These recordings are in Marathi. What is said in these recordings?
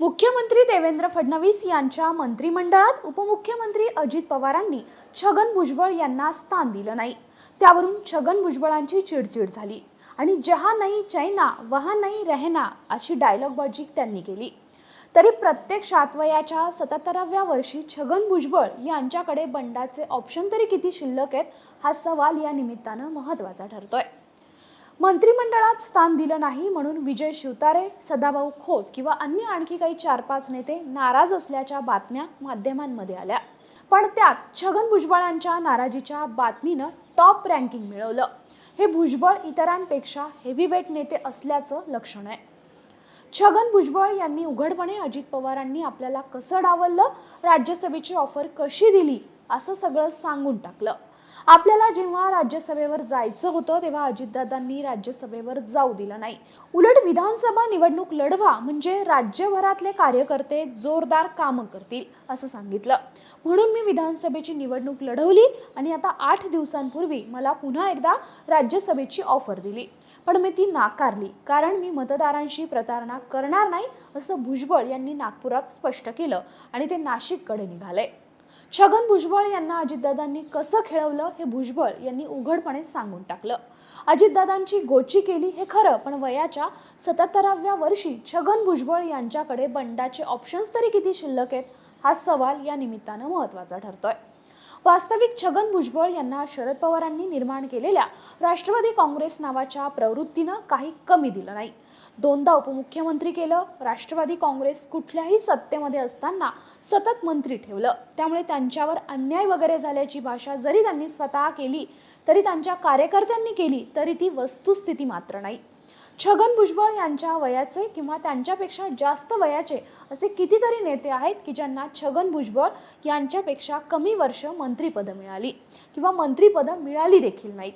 मुख्यमंत्री देवेंद्र फडणवीस यांच्या मंत्रिमंडळात उपमुख्यमंत्री अजित पवारांनी छगन भुजबळ यांना स्थान दिलं नाही. त्यावरून छगन भुजबळांची चिडचिड झाली आणि जहा नाही चैना वहा नाही रहना अशी डायलॉगबाजी त्यांनी केली. तरी प्रत्यक्षात वयाच्या सत्याहत्तराव्या वर्षी छगन भुजबळ यांच्याकडे बंडाचे ऑप्शन तरी किती शिल्लक आहेत हा सवाल या निमित्तानं महत्त्वाचा ठरतोय. मंत्रिमंडळात स्थान दिलं नाही म्हणून विजय शिवतारे सदाभाऊ खोत किंवा अन्य आणखी काही चार पाच नेते नाराज असल्याच्या बातम्या माध्यमांमध्ये आल्या. पण त्यात छगन भुजबळांच्या नाराजीच्या बातमीनं टॉप रँकिंग मिळवलं. हे भुजबळ इतरांपेक्षा हेवीवेट नेते असल्याचं लक्षण आहे. छगन भुजबळ यांनी उघडपणे अजित पवारांनी आपल्याला कसं डावललं राज्यसभेची ऑफर कशी दिली असं सगळं सांगून टाकलं. आपल्याला जेव्हा राज्यसभेवर जायचं होतं तेव्हा अजितदादांनी राज्यसभेवर जाऊ दिलं नाही. उलट विधानसभा निवडणूक लढवा म्हणजे राज्यभरातले कार्यकर्ते जोरदार कामं करतील असं सांगितलं. म्हणून मी विधानसभेची निवडणूक लढवली आणि आता आठ दिवसांपूर्वी मला पुन्हा एकदा राज्यसभेची ऑफर दिली. पण मी ती नाकारली कारण मी मतदारांशी प्रतारणा करणार नाही असं भुजबळ यांनी नागपुरात स्पष्ट केलं आणि ते नाशिककडे निघाले. छगन भुजबळ यांना अजितदादांनी कसं खेळवलं हे भुजबळ यांनी उघडपणे सांगून टाकलं. अजितदादांची गोची केली हे खरं पण वयाच्या सत्याहत्तराव्या वर्षी छगन भुजबळ यांच्याकडे बंडाचे ऑप्शन्स तरी किती शिल्लक आहेत हा सवाल या निमित्तानं महत्त्वाचा ठरतोय. वास्तविक छगन भुजबळ यांना शरद पवारांनी निर्माण केलेल्या राष्ट्रवादी काँग्रेस नावाच्या प्रवृत्तीनं काही कमी दिलं नाही. दोनदा उपमुख्यमंत्री केलं राष्ट्रवादी काँग्रेस कुठल्याही सत्तेमध्ये असताना सतत मंत्री ठेवलं. त्यामुळे त्यांच्यावर अन्याय वगैरे झाल्याची भाषा जरी त्यांनी स्वतः केली तरी त्यांच्या कार्यकर्त्यांनी केली तरी ती वस्तुस्थिती मात्र नाही. छगन भुजबळ यांच्या वयाचे किंवा त्यांच्यापेक्षा जास्त वयाचे असे कितीतरी नेते आहेत की ज्यांना छगन भुजबळ यांच्यापेक्षा कमी वर्ष मंत्रिपदं मिळाली किंवा मंत्रिपदं मिळाली देखील नाहीत.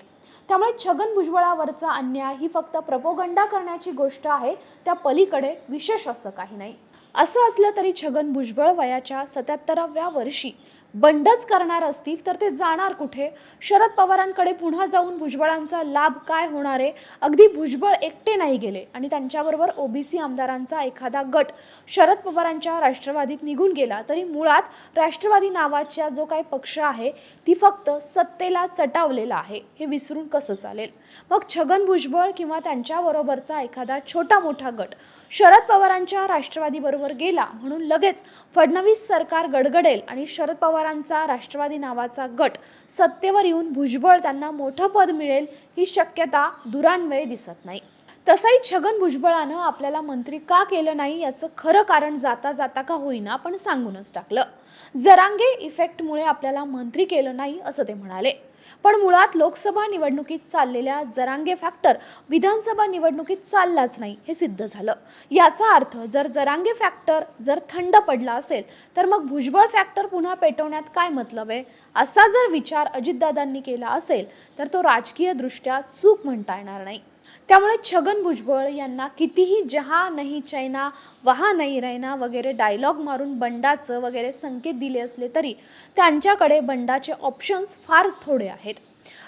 त्यामुळे छगन भुजबळावरचा अन्याय ही फक्त प्रपोगंडा करण्याची गोष्ट आहे त्या पलीकडे विशेष असं काही नाही. असं असलं तरी छगन भुजबळ वयाच्या सत्याहत्तराव्या वर्षी बंडच करणार असतील तर ते जाणार कुठे? शरद पवारांकडे पुन्हा जाऊन भुजबळांचा लाभ काय होणार आहे? अगदी भुजबळ एकटे नाही गेले आणि त्यांच्याबरोबर ओबीसी आमदारांचा एखादा गट शरद पवारांच्या राष्ट्रवादीत निघून गेला तरी मुळात राष्ट्रवादी नावाच्या जो काही पक्ष आहे ती फक्त सत्तेला चटावलेला आहे. हे विसरून कसं चालेल? मग छगन भुजबळ किंवा त्यांच्याबरोबरचा एखादा छोटा मोठा गट शरद पवारांच्या राष्ट्रवादीबरोबर गेला म्हणून लगेच फडणवीस सरकार गडगडेल आणि शरद पवार आमदारांचा राष्ट्रवादी नावाचा गट सत्तेवर येऊन भुजबळ त्यांना मोठं पद मिळेल ही शक्यता दुरान्वये दिसत नाही. तसंही छगन भुजबळानं आपल्याला मंत्री का केलं नाही याचं खरं कारण जाता जाता का होईना पण सांगूनच टाकलं. जरांगे इफेक्टमुळे आपल्याला मंत्री केलं नाही असं ते म्हणाले. पण मुळात लोकसभा निवडणुकीत चाललेल्या जरांगे फॅक्टर विधानसभा निवडणुकीत चाललाच नाही हे सिद्ध झालं. याचा अर्थ जर जरांगे फॅक्टर जर थंड पडला असेल तर मग भुजबळ फॅक्टर पुन्हा पेटवण्यात काय मतलब आहे? असा जर विचार अजितदादांनी केला असेल तर तो राजकीयदृष्ट्या चूक म्हणता येणार नाही. त्यामुळे छगन भुजबळ यांना कितीही जहा नाही चैना वहा नाही रैना वगैरे डायलॉग मारून बंडाचं वगैरे संकेत दिले असले तरी त्यांच्याकडे बंडाचे ऑप्शन्स फार थोडे आहेत.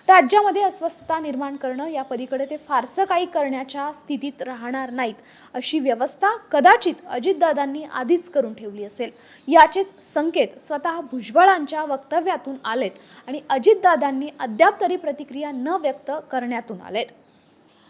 राज्यामध्ये अस्वस्थता निर्माण करणं या पलीकडे ते फारसं काही करण्याच्या स्थितीत राहणार नाहीत अशी व्यवस्था कदाचित अजितदादांनी आधीच करून ठेवली असेल. याचेच संकेत स्वतः भुजबळांच्या वक्तव्यातून आलेत आणि अजितदादांनी अद्याप तरी प्रतिक्रिया न व्यक्त करण्यातून आलेत.